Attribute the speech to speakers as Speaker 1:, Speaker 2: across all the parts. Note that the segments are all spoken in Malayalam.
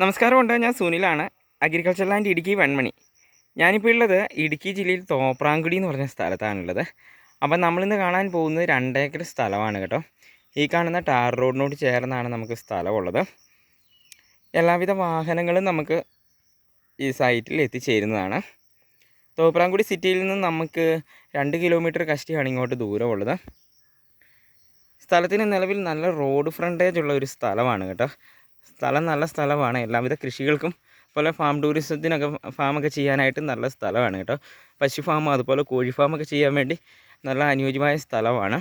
Speaker 1: നമസ്കാരമുണ്ട് ഞാൻ സുനിലാണ് അഗ്രികൾച്ചർ ലാൻഡ് ഇടുക്കി വെൺമണി. ഞാനിപ്പോൾ ഉള്ളത് ഇടുക്കി ജില്ലയിൽ തോപ്രാങ്കുടി എന്ന് പറഞ്ഞ സ്ഥലത്താണുള്ളത്. അപ്പം നമ്മളിന്ന് കാണാൻ പോകുന്നത് രണ്ടേക്കർ സ്ഥലമാണ് കേട്ടോ. ഈ കാണുന്ന ടാർ റോഡിനോട് ചേർന്നാണ് നമുക്ക് സ്ഥലമുള്ളത്. എല്ലാവിധ വാഹനങ്ങളും നമുക്ക് ഈ സൈറ്റിൽ എത്തിച്ചേരുന്നതാണ്. തോപ്രാങ്കുടി സിറ്റിയിൽ നിന്ന് നമുക്ക് രണ്ട് കിലോമീറ്റർ കഷ്ടിയാണ് ഇങ്ങോട്ട് ദൂരമുള്ളത്. സ്ഥലത്തിന് നിലവിൽ നല്ല റോഡ് ഫ്രണ്ടേജ് ഉള്ള ഒരു സ്ഥലമാണ് കേട്ടോ. സ്ഥലം നല്ല സ്ഥലമാണ്. എല്ലാവിധ കൃഷികൾക്കും അതുപോലെ ഫാം ടൂറിസത്തിനൊക്കെ ഫാമൊക്കെ ചെയ്യാനായിട്ട് നല്ല സ്ഥലമാണ് കേട്ടോ. പശു ഫാം അതുപോലെ കോഴി ഫാമൊക്കെ ചെയ്യാൻ വേണ്ടി നല്ല അനുയോജ്യമായ സ്ഥലമാണ്.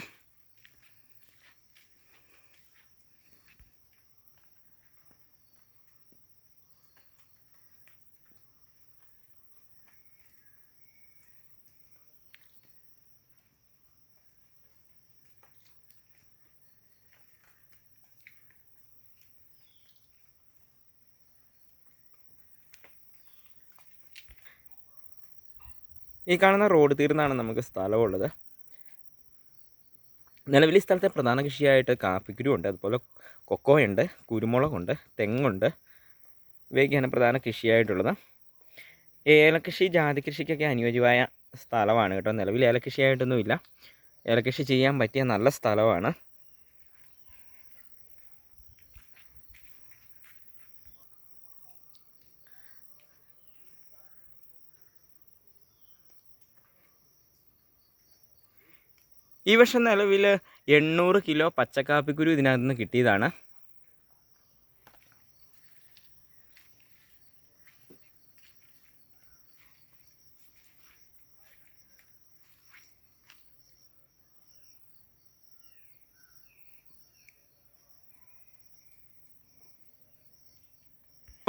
Speaker 1: ഈ കാണുന്ന റോഡ് തീർന്നാണ് നമുക്ക് സ്ഥലമുള്ളത്. നിലവിൽ ഈ സ്ഥലത്തെ പ്രധാന കൃഷിയായിട്ട് കാപ്പിക്കുരു ഉണ്ട് അതുപോലെ കൊക്കോയുണ്ട് കുരുമുളകുണ്ട് തെങ്ങുണ്ട്. ഇവയൊക്കെയാണ് പ്രധാന കൃഷിയായിട്ടുള്ളത്. ഏലകൃഷി ജാതി കൃഷിക്കൊക്കെ അനുയോജ്യമായ സ്ഥലമാണ് കേട്ടോ. നിലവിൽ ഏലകൃഷിയായിട്ടൊന്നുമില്ല. ഏലകൃഷി ചെയ്യാൻ പറ്റിയ നല്ല സ്ഥലമാണ്. ഈ വർഷം നിലവിൽ എണ്ണൂറ് കിലോ പച്ചക്കാപ്പിക്കുരു ഇതിനകത്ത് നിന്ന് കിട്ടിയതാണ്.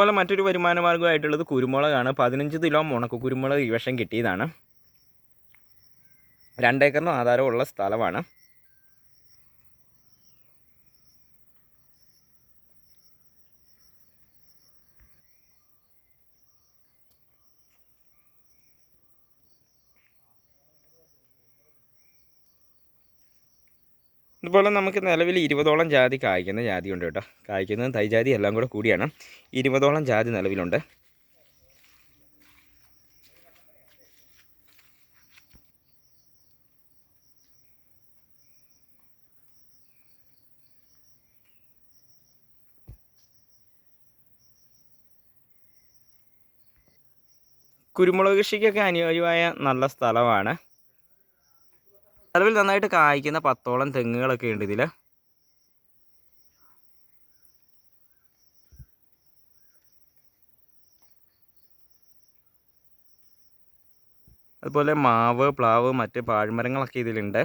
Speaker 1: അതുപോലെ മറ്റൊരു വരുമാന മാർഗമായിട്ടുള്ളത് കുരുമുളകാണ്. പതിനഞ്ച് കിലോ ഉണക്ക കുരുമുളക് ഈ വർഷം കിട്ടിയതാണ്. രണ്ടേക്കറിനും ആധാരമുള്ള സ്ഥലമാണ്. ഇതുപോലെ നമുക്ക് നിലവിൽ ഇരുപതോളം ജാതി കായ്ക്കുന്ന ജാതിയുണ്ട് കേട്ടോ. കായ്ക്കുന്നത് തൈജാതി എല്ലാം കൂടെ കൂടിയാണ്. ഇരുപതോളം ജാതി നിലവിലുണ്ട്. കുരുമുളക് കൃഷിക്കൊക്കെ അനുയോജ്യമായ നല്ല സ്ഥലമാണ്. നിലവിൽ നന്നായിട്ട് കായ്ക്കുന്ന പത്തോളം തെങ്ങുകളൊക്കെ ഉണ്ട് ഇതിൽ അതുപോലെ മാവ് പ്ലാവ് മറ്റ് പാഴ്മരങ്ങളൊക്കെ ഇതിലുണ്ട്.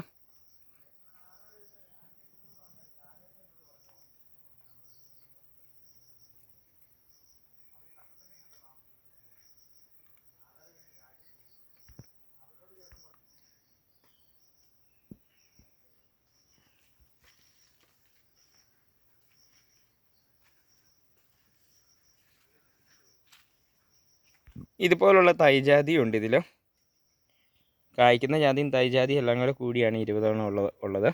Speaker 1: ഇതുപോലുള്ള തൈജാതി ഉണ്ട് ഇതിൽ കായ്ക്കുന്ന ജാതിയും തൈജാതിയും എല്ലാം കൂടെ കൂടിയാണ് ഇരുപതെണ്ണം ഉള്ളത് ഉള്ളത്.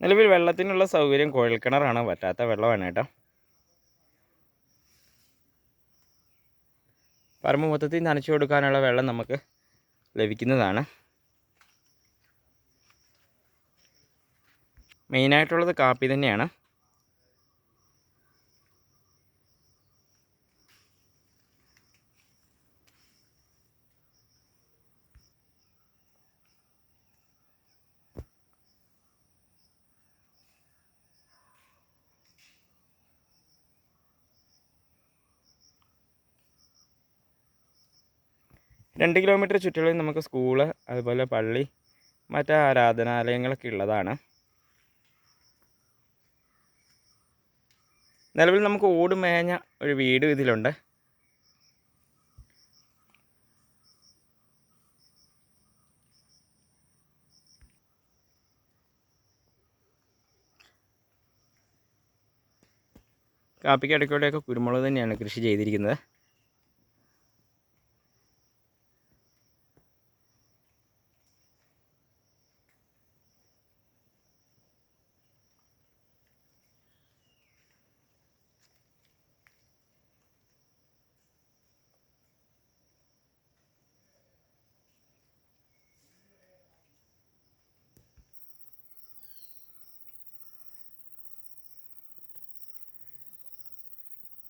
Speaker 1: നിലവിൽ വെള്ളത്തിനുള്ള സൗകര്യം കുഴൽക്കിണറാണ്. പറ്റാത്ത വെള്ളമാണ് കേട്ടോ. പറമ്പ് മൊത്തത്തിൽ നനച്ചു കൊടുക്കാനുള്ള വെള്ളം നമുക്ക് ലഭിക്കുന്നതാണ്. മെയിനായിട്ടുള്ളത് കാപ്പി തന്നെയാണ്. രണ്ട് കിലോമീറ്റർ ചുറ്റളവിൽ നമുക്ക് സ്കൂൾ അതുപോലെ പള്ളി മറ്റ് ആരാധനാലയങ്ങളൊക്കെ ഉള്ളതാണ്. നിലവിൽ നമുക്ക് ഓട് മേഞ്ഞ ഒരു വീട് ഇതിലുണ്ട്. കാപ്പിക്ക് ഇടയ്ക്കൂടെയൊക്കെ കുരുമുളക് തന്നെയാണ് കൃഷി ചെയ്തിരിക്കുന്നത്.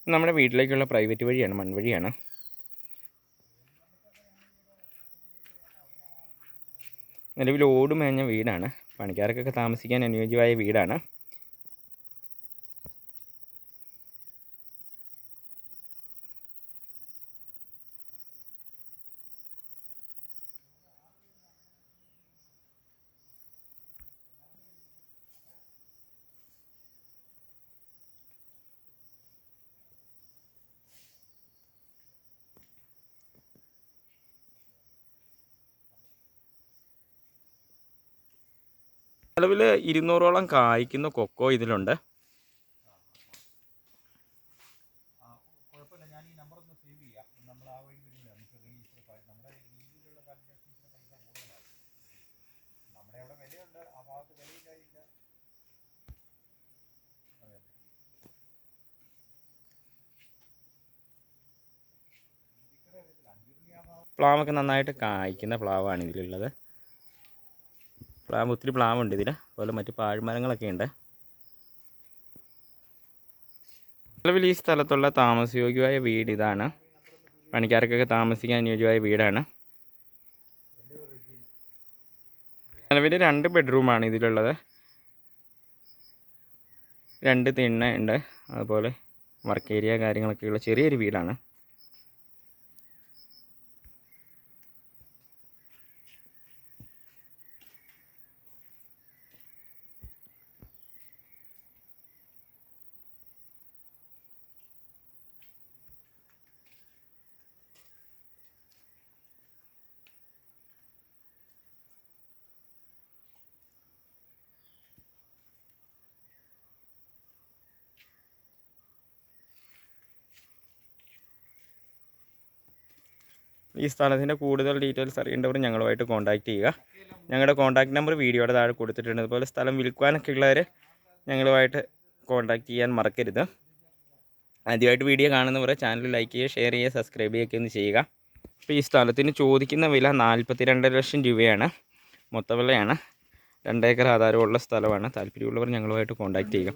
Speaker 1: നമ്മുടെ വീട്ടിലേക്കുള്ള പ്രൈവറ്റ് വഴിയാണ് മൺവഴിയാണ് നിലവിൽ ഓട് മേഞ്ഞ വീടാണ്. പണിക്കാർക്കൊക്കെ താമസിക്കാൻ അനുയോജ്യമായ വീടാണ് നിലവിൽ ഇരുന്നൂറോളം കായ്ക്കുന്ന കൊക്കോ ഇതിലുണ്ട്
Speaker 2: കുഴപ്പമില്ല ഞാൻ ഈ നമ്പർ ഒന്ന് സേവ് ചെയ്യാം നമ്മൾ ആ വഴി വരുന്നില്ല നമുക്ക് രജിസ്റ്റർ നമ്മുടെ രീതിയിലുള്ള കാൽക്കുലേഷൻസിന് പൈസ കൂടുതലാണ് നമ്മുടെ അവിടെ വിലയുണ്ട് ഇരുന്നൂറോളം കായ്ക്കുന്ന കൊക്കോ ഇതിലുണ്ട്.
Speaker 1: പ്ലാവൊക്കെ നന്നായിട്ട് കായ്ക്കുന്ന പ്ലാവാണ് ഇതിലുള്ളത്. പ്ലാവ് ഒത്തിരി പ്ലാവുണ്ട് ഇതിൽ അതുപോലെ മറ്റ് പാഴ്മരങ്ങളൊക്കെ ഉണ്ട്. നിലവിൽ ഈ സ്ഥലത്തുള്ള താമസയോഗ്യമായ വീട് ഇതാണ്. പണിക്കാർക്കൊക്കെ താമസിക്കാൻ അനുയോജ്യമായ വീടാണ്. നിലവിൽ രണ്ട് ബെഡ്റൂമാണ് ഇതിലുള്ളത്. രണ്ട് തിണ്ണ ഉണ്ട്. അതുപോലെ വർക്ക് ഏരിയ കാര്യങ്ങളൊക്കെയുള്ള ചെറിയൊരു വീടാണ്. ഈ സ്ഥലത്തിന്റെ കൂടുതൽ ഡീറ്റെയിൽസ് അറിയേണ്ടവർ ഞങ്ങളുമായിട്ട് കോൺടാക്റ്റ് ചെയ്യുക. ഞങ്ങളുടെ കോൺടാക്ട് നമ്പർ വീഡിയോയുടെ താഴെ കൊടുത്തിട്ടുണ്ട്. അതുപോലെ സ്ഥലം വിൽക്കുവാനൊക്കെ ഉള്ളവർ ഞങ്ങളുമായിട്ട് കോൺടാക്റ്റ് ചെയ്യാൻ മറക്കരുത്. ആദ്യമായിട്ട് വീഡിയോ കാണുന്നവർ ചാനൽ ലൈക്ക് ചെയ്യുക ഷെയർ ചെയ്യുക സബ്സ്ക്രൈബ് ചെയ്യുകയൊക്കെ ഒന്ന് ചെയ്യുക. അപ്പോൾ ഈ സ്ഥലത്തിന് ചോദിക്കുന്ന വില നാൽപ്പത്തി രണ്ട് ലക്ഷം രൂപയാണ്. മൊത്തവിലയാണ്. രണ്ടേക്കർ ആധാരമുള്ള സ്ഥലമാണ്. താല്പര്യമുള്ളവർ ഞങ്ങളുമായിട്ട് കോൺടാക്റ്റ് ചെയ്യുക.